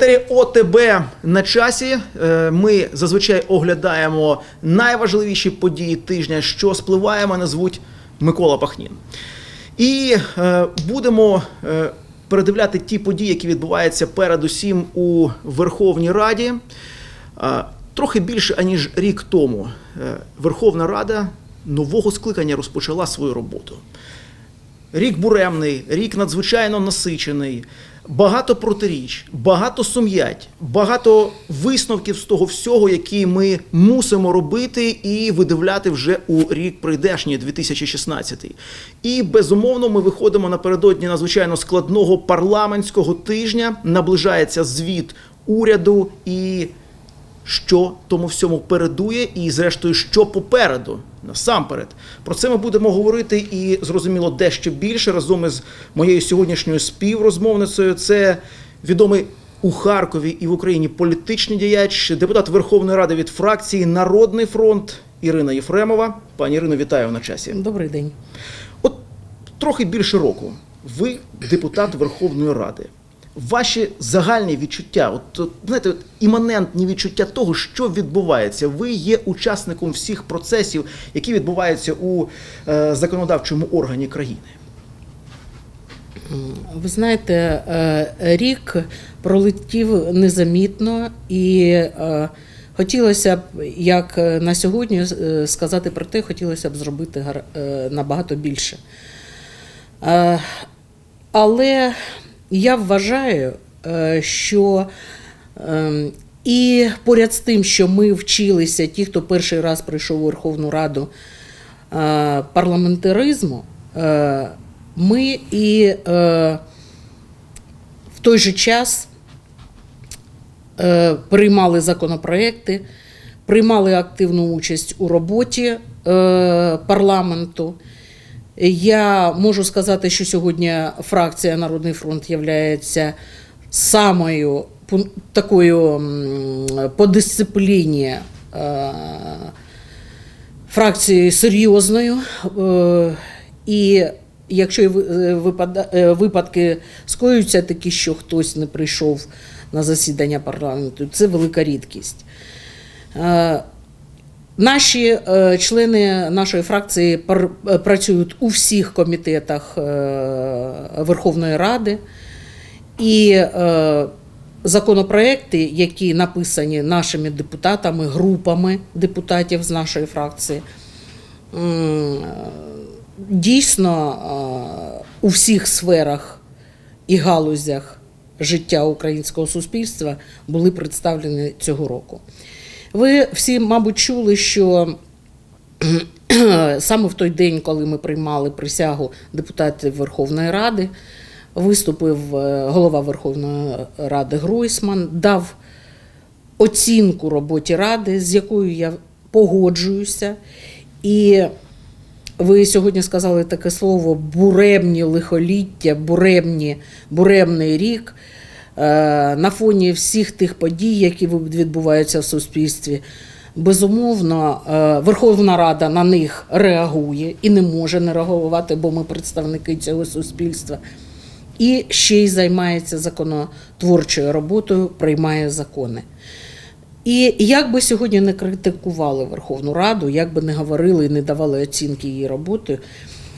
Етері ОТБ на часі Е, ми зазвичай оглядаємо найважливіші події тижня, що спливає, мене звуть Микола Пахнін. І е, будемо е, передивляти ті події, які відбуваються передусім у Верховній Раді. Трохи більше аніж рік тому Верховна Рада нового скликання розпочала свою роботу. Рік буремний, рік надзвичайно насичений, багато протиріч, багато сум'ять, багато висновків з того всього, які ми мусимо робити і видивляти вже у рік прийдешній 2016. І безумовно ми виходимо напередодні надзвичайно складного парламентського тижня. Наближається звіт уряду і що тому всьому передує, і зрештою, що попереду насамперед. Про це ми будемо говорити і зрозуміло дещо більше разом із моєю сьогоднішньою співрозмовницею. Це відомий у Харкові і в Україні політичний діяч, депутат Верховної Ради від фракції Народний фронт Ірина Єфремова. Пані Ірино, вітаю на часі. Добрий день. От трохи більше року. Ви депутат Верховної Ради. Ваші загальні відчуття, от, от знаєте, от, іманентні відчуття того, що відбувається. Ви є учасником всіх процесів, які відбуваються у е, законодавчому органі країни. Ви знаєте, е, рік пролетів незамітно і е, хотілося б, як на сьогодні, е, сказати про те, хотілося б зробити е, набагато більше. Е, Я вважаю, е, що е, і поряд з тим, що ми вчилися, ті, хто перший раз прийшов у Верховну Раду е, парламентаризму, е, ми і в той же час приймали законопроекти, приймали активну участь у роботі парламенту. Я можу сказати, що сьогодні фракція Народний фронт є самою такою по дисципліні е, фракцією серйозною. Е, І якщо е, випадки скоюються такі, що хтось не прийшов на засідання парламенту, це велика рідкість. Наші е, члени нашої фракції пар- е, працюють у всіх комітетах е, Верховної Ради, і е, законопроекти, які написані нашими депутатами, групами депутатів з нашої фракції, е, дійсно е, у всіх сферах і галузях життя українського суспільства були представлені цього року. Ви всі, мабуть, чули, що саме в той день, коли ми приймали присягу депутатів Верховної Ради, виступив е, голова Верховної Ради Гройсман, дав оцінку роботі Ради, з якою я погоджуюся. І ви сьогодні сказали таке слово буремні лихоліття, буремні, буремний рік. Е, На фоні всіх тих подій, які відбуваються в суспільстві, безумовно, е, Верховна Рада на них реагує і не може не реагувати, бо ми представники цього суспільства. І ще й займається законотворчою роботою, приймає закони. І як би сьогодні не критикували Верховну Раду, як би не говорили і не давали оцінки її роботи,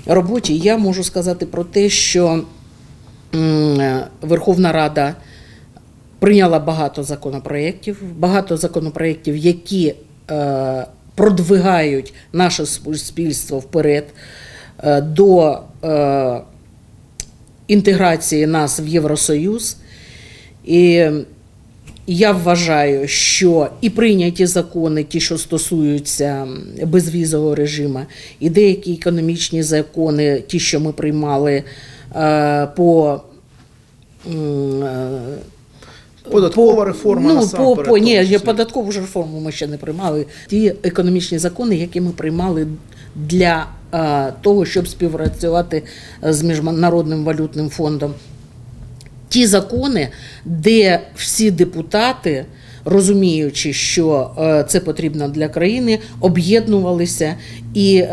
роботі, я можу сказати про те, що е, Верховна Рада прийняла багато законопроєктів, багато законопроєктів, які е, продвигають наше суспільство вперед е, до е, інтеграції нас в Євросоюз. І я вважаю, що і прийняті закони, ті, що стосуються безвізового режиму, і деякі економічні закони, ті, що ми приймали по. Е, Податкова реформа ну, по, насамперед, по, ні, я податкову ж реформу ми ще не приймали. Ті економічні закони, які ми приймали для е, того, щоб співпрацювати з Міжнародним валютним фондом. Ті закони, де всі депутати, розуміючи, що е, це потрібно для країни, об'єднувалися і е,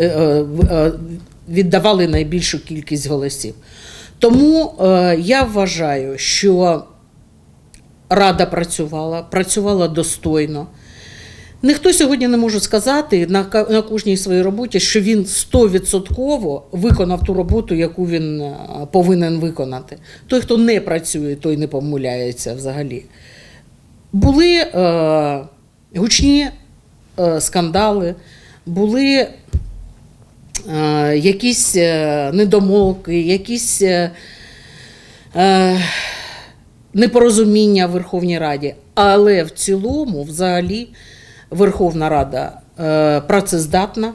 е, е, віддавали найбільшу кількість голосів. Тому е, я вважаю, що рада працювала, працювала достойно. Ніхто сьогодні не може сказати на, на кожній своїй роботі, що він 100% виконав ту роботу, яку він е, повинен виконати. Той, хто не працює, той не помиляється взагалі. Були е, гучні е, скандали, були якісь е, недомовки, якісь е, е, непорозуміння в Верховній Раді. Але в цілому, взагалі, Верховна Рада е, працездатна,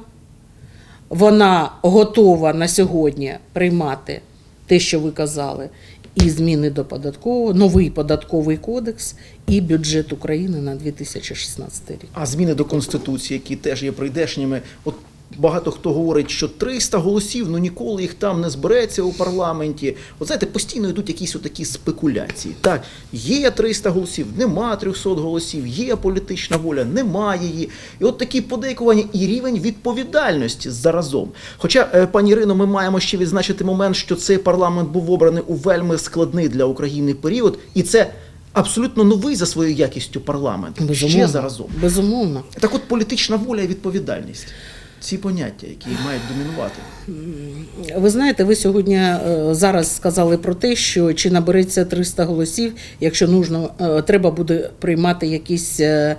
вона готова на сьогодні приймати те, що ви казали, і зміни до податкового, новий податковий кодекс і бюджет України на 2016 рік. А зміни до конституції, які теж є прийдешніми, от. Багато хто говорить, що 300 голосів, ну ніколи їх там не збереться у парламенті. От знаєте, постійно йдуть якісь отакі спекуляції. Так, є 300 голосів, нема 300 голосів, є політична воля, немає її. І от такі подейкування і рівень відповідальності заразом. Хоча, е, пані Ірино, ми маємо ще відзначити момент, що цей парламент був обраний у вельми складний для України період, і це абсолютно новий за своєю якістю парламент. Ще заразом. Безумовно. Так от політична воля і відповідальність. Ці поняття, які мають домінувати. Ви знаєте, ви сьогодні е, зараз сказали про те, що чи набереться 300 голосів, якщо нужно, е, треба буде приймати якісь е,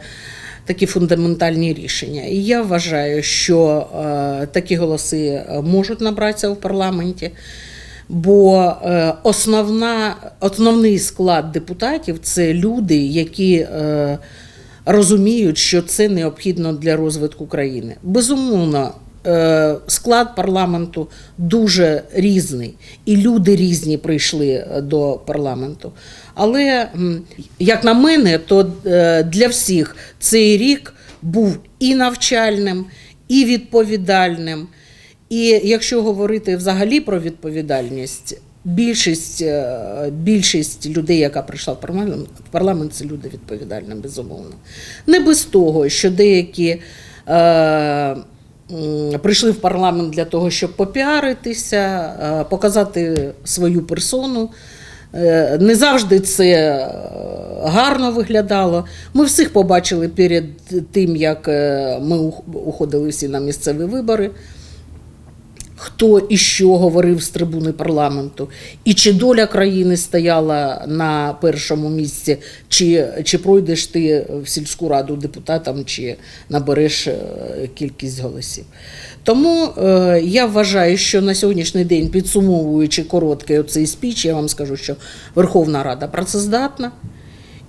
такі фундаментальні рішення. І я вважаю, що е, такі голоси можуть набратися в парламенті. Бо е, основна, основний склад депутатів це люди, які е, розуміють, що це необхідно для розвитку країни. Безумовно, е, склад парламенту дуже різний, і люди різні прийшли е, до парламенту. Але, як на мене, то е, для всіх цей рік був і навчальним, і відповідальним. І якщо говорити взагалі про відповідальність, більшість, е, більшість людей, яка прийшла в парламент, в парламент, це люди відповідальні, безумовно. Не без того, що деякі е, прийшли в парламент для того, щоб попіаритися, е, показати свою персону. Е, Не завжди це е, гарно виглядало. Ми всіх побачили перед тим, як ми уходили всі на місцеві вибори. Хто і що говорив з трибуни парламенту, і чи доля країни стояла на першому місці, чи, чи пройдеш ти в сільську раду депутатом, чи набереш е, кількість голосів. Тому е, я вважаю, що на сьогоднішній день, підсумовуючи короткий оцей спіч, я вам скажу, що Верховна Рада працездатна,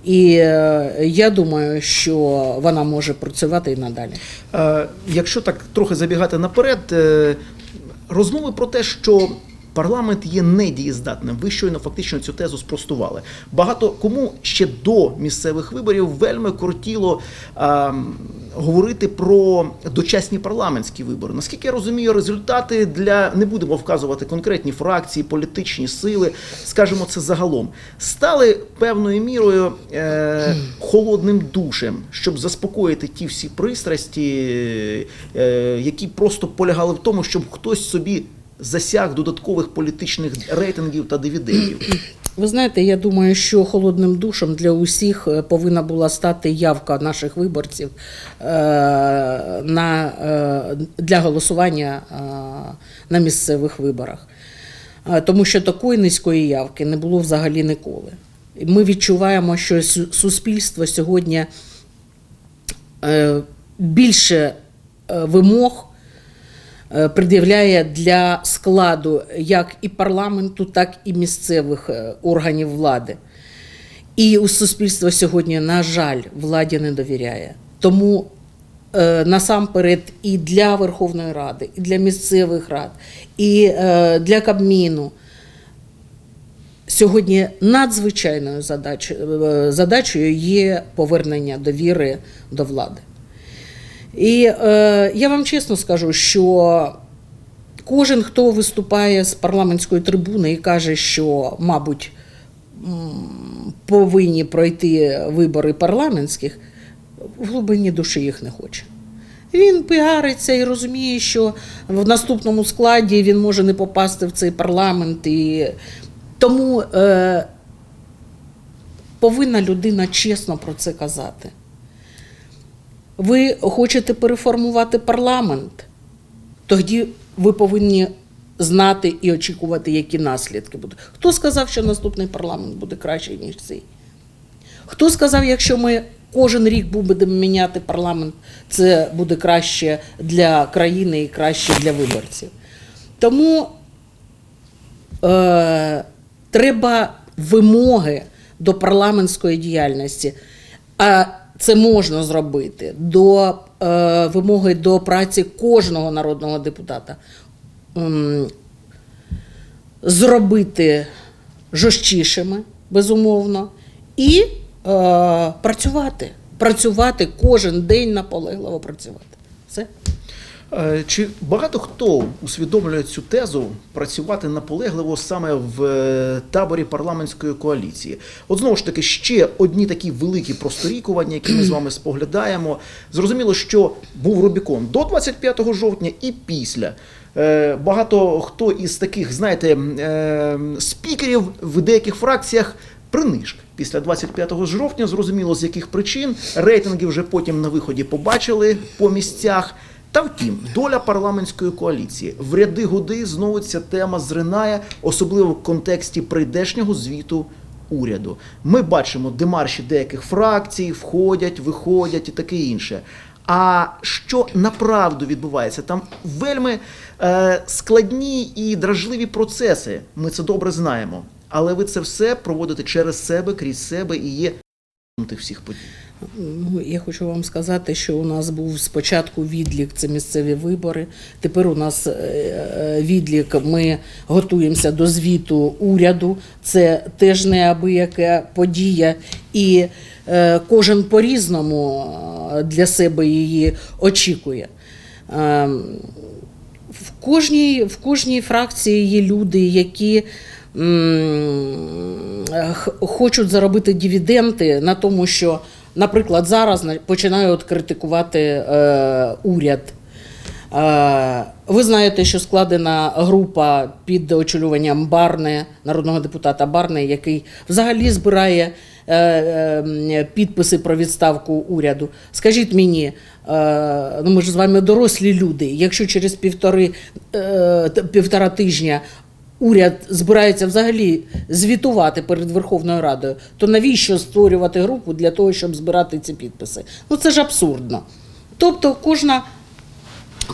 і е, я думаю, що вона може працювати і надалі. Е, якщо так трохи забігати наперед, розмови про те, що парламент є недієздатним, ви щойно фактично цю тезу спростували. Багато кому ще до місцевих виборів вельми кортіло е, говорити про дочасні парламентські вибори. Наскільки я розумію, результати для не будемо вказувати конкретні фракції, політичні сили, скажімо це загалом, стали певною мірою е, холодним душем, щоб заспокоїти ті всі пристрасті, е, які просто полягали в тому, щоб хтось собі засяг додаткових політичних рейтингів та дивідендів. Ви знаєте, я думаю, що холодним душем для усіх е, повинна була стати явка наших виборців е, на, е, для голосування на місцевих виборах. Тому що такої низької явки не було взагалі ніколи. Ми відчуваємо, що суспільство сьогодні більше вимог пред'являє для складу як і парламенту, так і місцевих е, органів влади. І у суспільства сьогодні, на жаль, владі не довіряє. Тому е, насамперед і для Верховної Ради, і для місцевих рад, і е, для Кабміну сьогодні надзвичайною е, задачею є повернення довіри до влади. І е, я вам чесно скажу, що кожен, хто виступає з парламентської трибуни і каже, що, мабуть, повинні пройти вибори парламентських, в глибині душі їх не хоче. Він піариться і розуміє, що в наступному складі він може не попасти в цей парламент. І... Тому е, повинна людина чесно про це казати. Ви хочете переформувати парламент, тоді ви повинні знати і очікувати, які наслідки будуть. Хто сказав, що наступний парламент буде кращий, ніж цей? Хто сказав, якщо ми кожен рік будемо міняти парламент, це буде краще для країни і краще для виборців? Тому е, треба вимоги до парламентської діяльності. А це можна зробити до е, вимоги до праці кожного народного депутата. Зробити жорсткішими, безумовно, і е, працювати. Працювати кожен день наполегливо працювати. Все. Е, Чи багато хто усвідомлює цю тезу працювати наполегливо саме в е, таборі парламентської коаліції? От знову ж таки, ще одні такі великі просторікування, які ми з вами споглядаємо. Зрозуміло, що був Рубікон до 25 жовтня і після. Е, Багато хто із таких, знаєте, спікерів в деяких фракціях принижк. Після 25 жовтня, зрозуміло, з яких причин рейтинги вже потім на виході побачили по місцях. Та втім, доля парламентської коаліції в ряди годи знову ця тема зринає, особливо в контексті прийдешнього звіту уряду. Ми бачимо демарші деяких фракцій, входять, виходять і таке інше. А що направду відбувається? Там вельми е, складні і дражливі процеси. Ми це добре знаємо. Але ви це все проводите через себе, крізь себе і є тих всіх подій. Ну, я хочу вам сказати, що у нас був спочатку відлік, це місцеві вибори. Тепер у нас е, е, відлік. Ми готуємося до звіту уряду. Це теж неабияка подія, і е, кожен по-різному е, для себе її очікує. В кожній, в кожній фракції є люди, які хочуть заробити дивіденди на тому, що, наприклад, зараз на- починають критикувати е, уряд. Е, Ви знаєте, що складена група під очолюванням Барне, народного депутата Барне, який взагалі збирає е, е, підписи про відставку уряду. Скажіть мені, е, ну ми ж з вами дорослі люди. Якщо через півтори, е, півтора тижня уряд збирається взагалі звітувати перед Верховною Радою, то навіщо створювати групу для того, щоб збирати ці підписи? Ну це ж абсурдно. Тобто кожна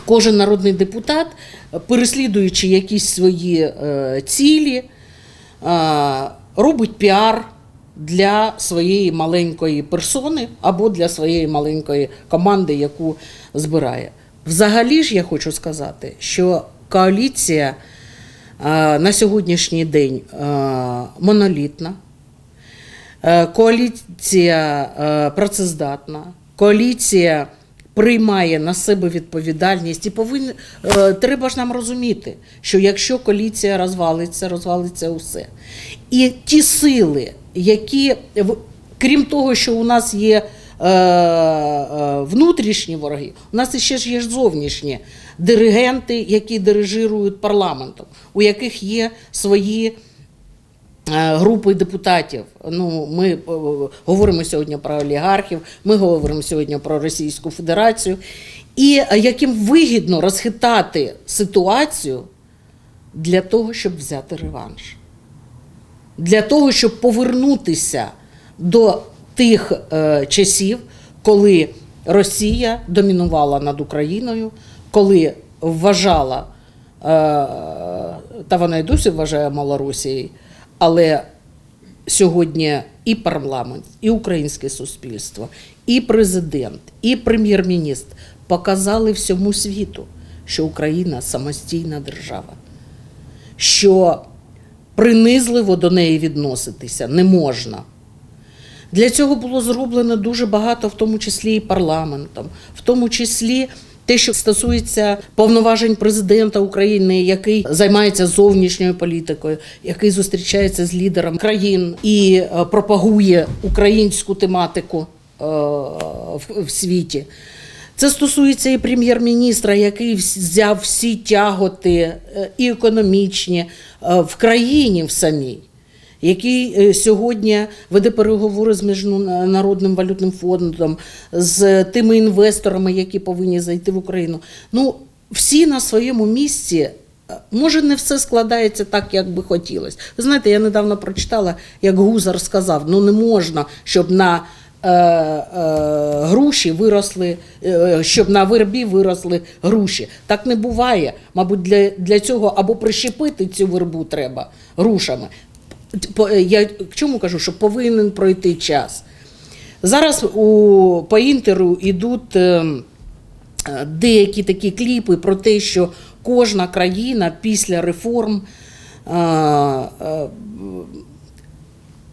кожен народний депутат, переслідуючи якісь свої е, цілі, е, робить піар для своєї маленької персони або для своєї маленької команди, яку збирає. Взагалі ж я хочу сказати, що коаліція на сьогоднішній день е, монолітна. Е, Коаліція е, працездатна, коаліція приймає на себе відповідальність і повинні, е, треба ж нам розуміти, що якщо коаліція розвалиться, розвалиться усе. І ті сили, які, крім того, що у нас є е, е, внутрішні вороги, у нас ще ж є зовнішні диригенти, які дирижирують парламентом, у яких є свої е, групи депутатів. Ну, ми е, говоримо сьогодні про олігархів, ми говоримо сьогодні про Російську Федерацію, і е, яким вигідно розхитати ситуацію для того, щоб взяти реванш. Для того, щоб повернутися до тих часів, коли Росія домінувала над Україною, коли вважала, е, та вона і досі вважає Малоросією, але сьогодні і парламент, і українське суспільство, і президент, і прем'єр-міністр показали всьому світу, що Україна самостійна держава, що принизливо до неї відноситися не можна. Для цього було зроблено дуже багато, в тому числі і парламентом, в тому числі те, що стосується повноважень президента України, який займається зовнішньою політикою, який зустрічається з лідерами країн і е, пропагує українську тематику е, в- світі. Це стосується і прем'єр-міністра, який взяв всі тяготи е, і економічні в країні в самій, який е, сьогодні веде переговори з Міжнародним валютним фондом, з тими інвесторами, які повинні зайти в Україну. Ну, всі на своєму місці. Може, не все складається так, як би хотілося. Ви знаєте, я недавно прочитала, як Гузар сказав: ну не можна, щоб на е, е, груші виросли, е, щоб на вербі виросли груші. Так не буває. Мабуть, для, для цього або прищепити цю вербу треба грушами. По- Я к чому кажу, що повинен пройти час. Зараз у, по інтеру йдуть е, е, деякі такі кліпи про те, що кожна країна після реформ е, е,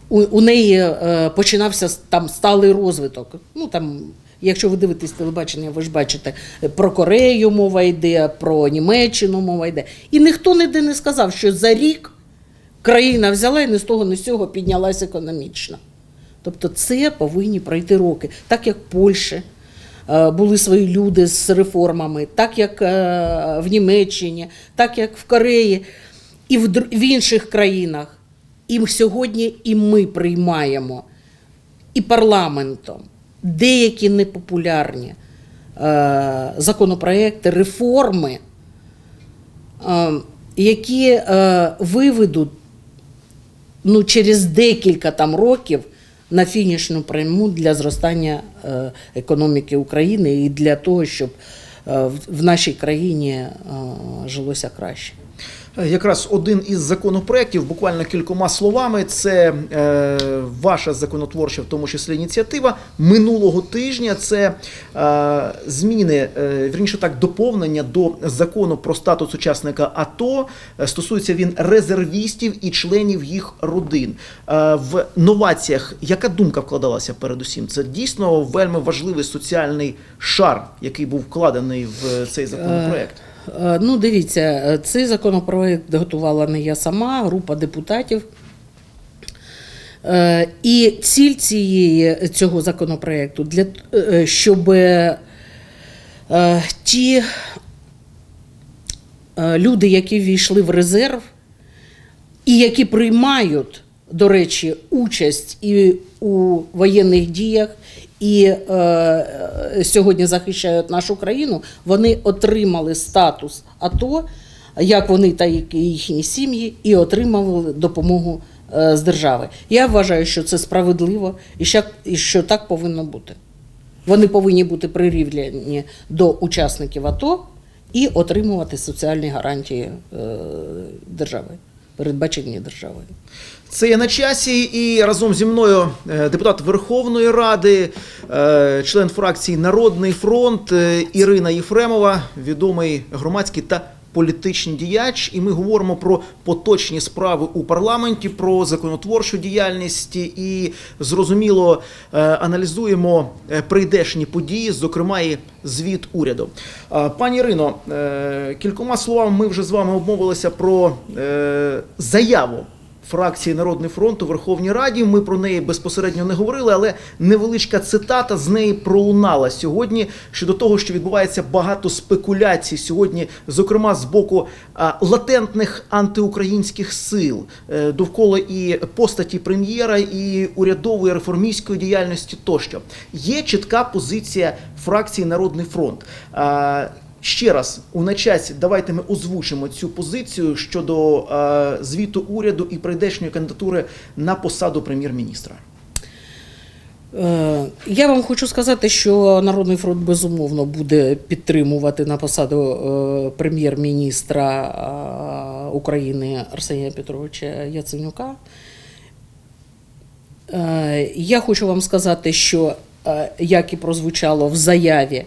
у, у неї е, починався там сталий розвиток. Ну там, якщо ви дивитесь телебачення, ви ж бачите, е, про Корею мова йде, про Німеччину мова йде. І ніхто ніде не сказав, що за рік країна взяла і ні з того, ні з цього піднялася економічно. Тобто це повинні пройти роки, так як в Польщі е, були свої люди з реформами, так як е, в Німеччині, так як в Кореї і в, інших країнах. І сьогодні і ми приймаємо і парламентом деякі непопулярні е, законопроекти, реформи, які виведуть ну, через декілька там років на фінішну пряму для зростання е, економіки України і для того, щоб е, в, нашій країні е, жилося краще. Е, Якраз один із законопроєктів, буквально кількома словами, це е, ваша законотворча, в тому числі ініціатива минулого тижня. Це е, зміни, е, вірніше так, доповнення до закону про статус учасника АТО. Е, Стосується він резервістів і членів їх родин. Е, в новаціях яка думка вкладалася передусім? Це дійсно вельми важливий соціальний шар, який був вкладений в цей законопроект. Е, Ну, дивіться, е, цей законопроект готувала не я сама, група депутатів. Е, І ціль цієї, цього законопроекту для щоб ті люди, які війшли в резерв, і які приймають, до речі, участь і у воєнних діях, і е, сьогодні захищають нашу країну, вони отримали статус АТО, як вони та їхні сім'ї, і отримали допомогу е, з держави. Я вважаю, що це справедливо і що, і що так повинно бути. Вони повинні бути прирівняні до учасників АТО і отримувати соціальні гарантії е, держави, передбачені державою. Це є на часі, і разом зі мною е, депутат Верховної Ради, е, член фракції Народний фронт е, Ірина Єфремова, відомий громадський та політичний діяч. І ми говоримо про поточні справи у парламенті, про законотворчу діяльність і зрозуміло е, аналізуємо е, прийдешні події, зокрема і звіт уряду. Пані Ірино, е, кількома словами ми вже з вами обмовилися про заяву фракції Народний фронт у Верховній Раді. Ми про неї безпосередньо не говорили, але невеличка цитата з неї пролунала сьогодні щодо того, що відбувається багато спекуляцій сьогодні, зокрема з боку латентних антиукраїнських сил е, довкола і постаті прем'єра, і урядової реформістської діяльності тощо. Є чітка позиція фракції Народний фронт. Ще раз у на часі давайте ми озвучимо цю позицію щодо е, звіту уряду і прийдешньої кандидатури на посаду прем'єр-міністра. Е, Я вам хочу сказати, що Народний фронт безумовно буде підтримувати на посаду е, прем'єр-міністра е, України Арсенія Петровича Яценюка. Я хочу вам сказати, що як і прозвучало в заяві,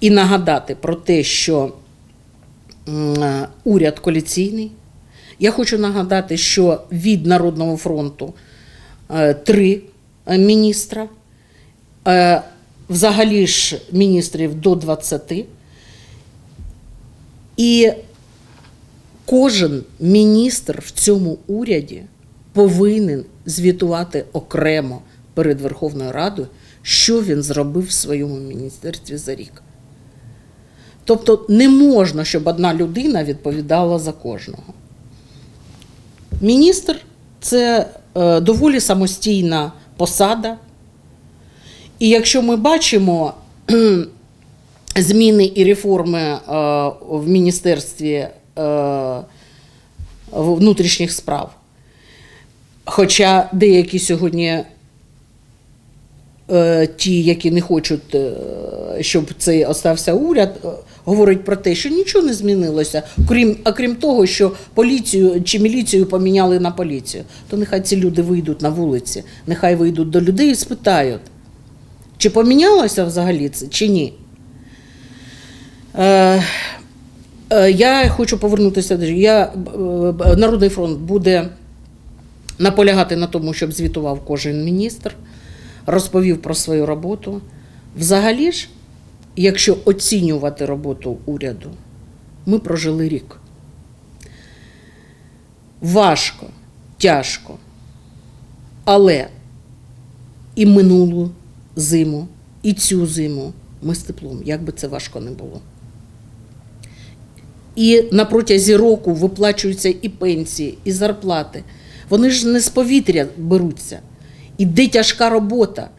і нагадати про те, що е, уряд коаліційний. Я хочу нагадати, що від Народного фронту е, три е, міністра, взагалі ж міністрів до 20. І кожен міністр в цьому уряді повинен звітувати окремо перед Верховною Радою, що він зробив в своєму міністерстві за рік. Тобто не можна, щоб одна людина відповідала за кожного. Міністр це е, доволі самостійна посада. І якщо ми бачимо зміни і реформи е, в Міністерстві е, внутрішніх справ, хоча деякі сьогодні ті, які не хочуть, щоб цей остався уряд, говорять про те, що нічого не змінилося, крім, окрім того, що поліцію чи міліцію поміняли на поліцію, то нехай ці люди вийдуть на вулиці, нехай вийдуть до людей і спитають, чи помінялося взагалі це, чи ні. Е, е, я хочу повернутися до я, е, е, Народний фронт буде наполягати на тому, щоб звітував кожен міністр, розповів про свою роботу. Взагалі ж, якщо оцінювати роботу уряду, ми прожили рік. Важко, тяжко. Але і минулу зиму, і цю зиму ми з теплом, як би це важко не було. І на протязі року виплачуються і пенсії, і зарплати. Вони ж не з повітря беруться. Іде тяжка робота.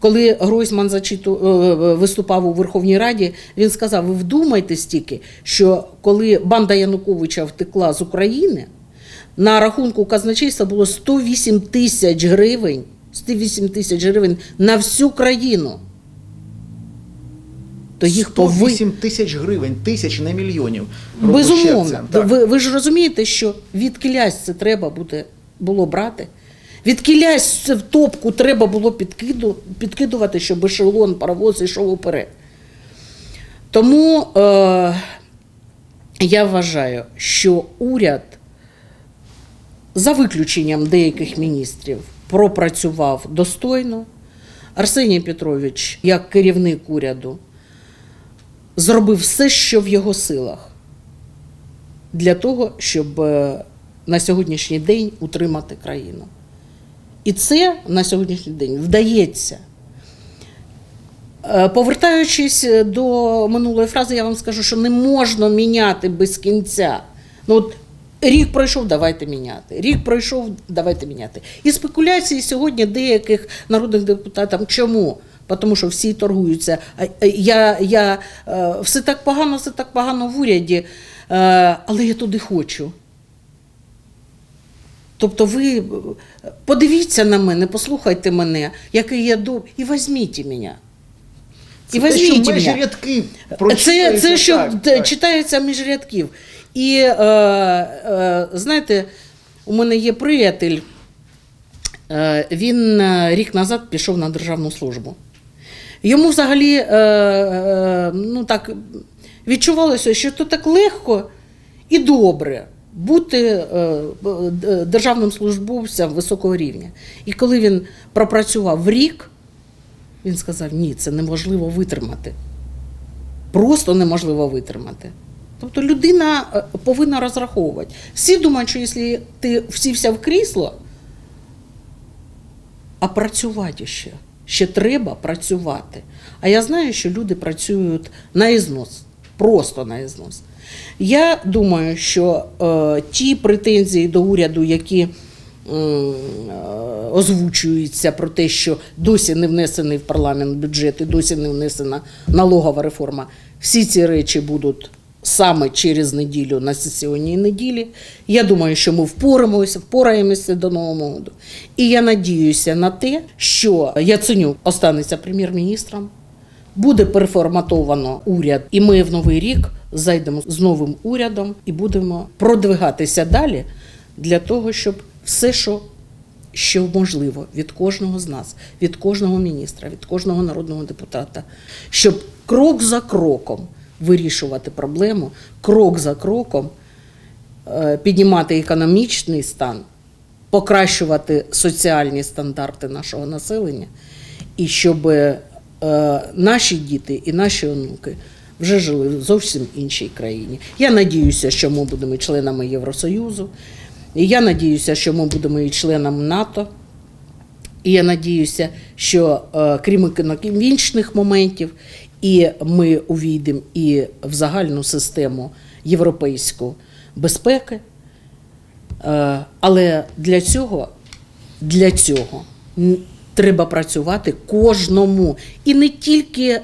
Коли Гройсман зачиту, е, виступав у Верховній Раді, він сказав: ви вдумайтесь тільки, що коли банда Януковича втекла з України, на рахунку казначейства було 108 тисяч гривень, 108 тисяч гривень на всю країну. То їх повинні. 108 тисяч гривень, тисяч, не мільйонів. Безумовно. Ви, ви ж розумієте, що від це треба буде, було брати. Від кілясь в топку треба було підкиду, підкидувати, щоб ешелон, паровоз йшов уперед. Тому е, я вважаю, що уряд, за виключенням деяких міністрів, пропрацював достойно. Арсеній Петрович, як керівник уряду, зробив все, що в його силах для того, щоб е, на сьогоднішній день утримати країну. І це на сьогоднішній день вдається. Е, Повертаючись до минулої фрази, я вам скажу, що не можна міняти без кінця. Ну, от рік пройшов, давайте міняти. Рік пройшов, давайте міняти. І спекуляції сьогодні деяких народних депутатів. Чому? Тому що всі торгуються. Я, я, е, все так погано, все так погано в уряді, е, але я туди хочу. Тобто ви е, подивіться на мене, послухайте мене, який я дуб, і візьміть мене. Це І те, що візьміть межі мене. рядки Це, це що так, так. читається між рядків. І е, е, знаєте, у мене є приятель, е, він е, рік назад пішов на державну службу. Йому взагалі е, е, ну, так, відчувалося, що то так легко і добре бути е, д- державним службовцем високого рівня. І коли він пропрацював рік, він сказав: ні, це неможливо витримати. Просто неможливо витримати. Тобто людина е, повинна розраховувати. Всі думають, що якщо ти всівся в крісло, а працювати ще. Ще треба працювати. А я знаю, що люди працюють на ізнос, просто на ізнос. Я думаю, що е, ті претензії до уряду, які е, озвучуються про те, що досі не внесений в парламент бюджет і досі не внесена налогова реформа, всі ці речі будуть саме через неділю на сесіонній неділі. Я думаю, що ми впораємося, впораємося до Нового року. І я надіюся на те, що Яценюк останеться прем'єр-міністром, буде переформатовано уряд, і ми в новий рік зайдемо з новим урядом і будемо продвигатися далі для того, щоб все, що, що можливо від кожного з нас, від кожного міністра, від кожного народного депутата, щоб крок за кроком вирішувати проблему, крок за кроком е, піднімати економічний стан, покращувати соціальні стандарти нашого населення, і щоб е, наші діти і наші онуки вже жили в зовсім іншій країні. Я надіюся, що ми будемо членами Євросоюзу, і я надіюся, що ми будемо і членами НАТО. І я надіюся, що е, крім економічних моментів, і ми увійдемо і в загальну систему європейську безпеки, Е, Але для цього, для цього треба працювати кожному. І не тільки е,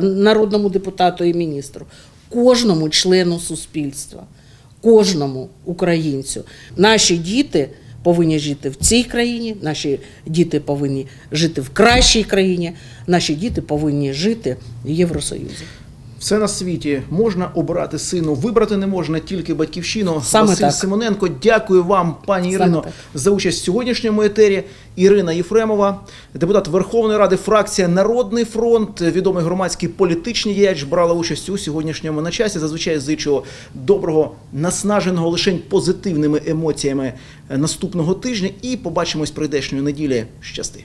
народному депутату і міністру, кожному члену суспільства, кожному українцю. Наші діти повинні жити в цій країні, наші діти повинні жити в кращій країні, наші діти повинні жити в Євросоюзі. Все на світі можна обирати сину, вибрати не можна тільки батьківщину. Саме Василь так. Симоненко, дякую вам, пані Саме Ірино, так. за участь в сьогоднішньому етері. Ірина Єфремова, депутат Верховної Ради, фракція Народний фронт, відомий громадський політичний діяч, брала участь у сьогоднішньому на часі. Зазвичай зичу доброго, наснаженого лише позитивними емоціями наступного тижня. І побачимось прийдешньої неділі. Щасти.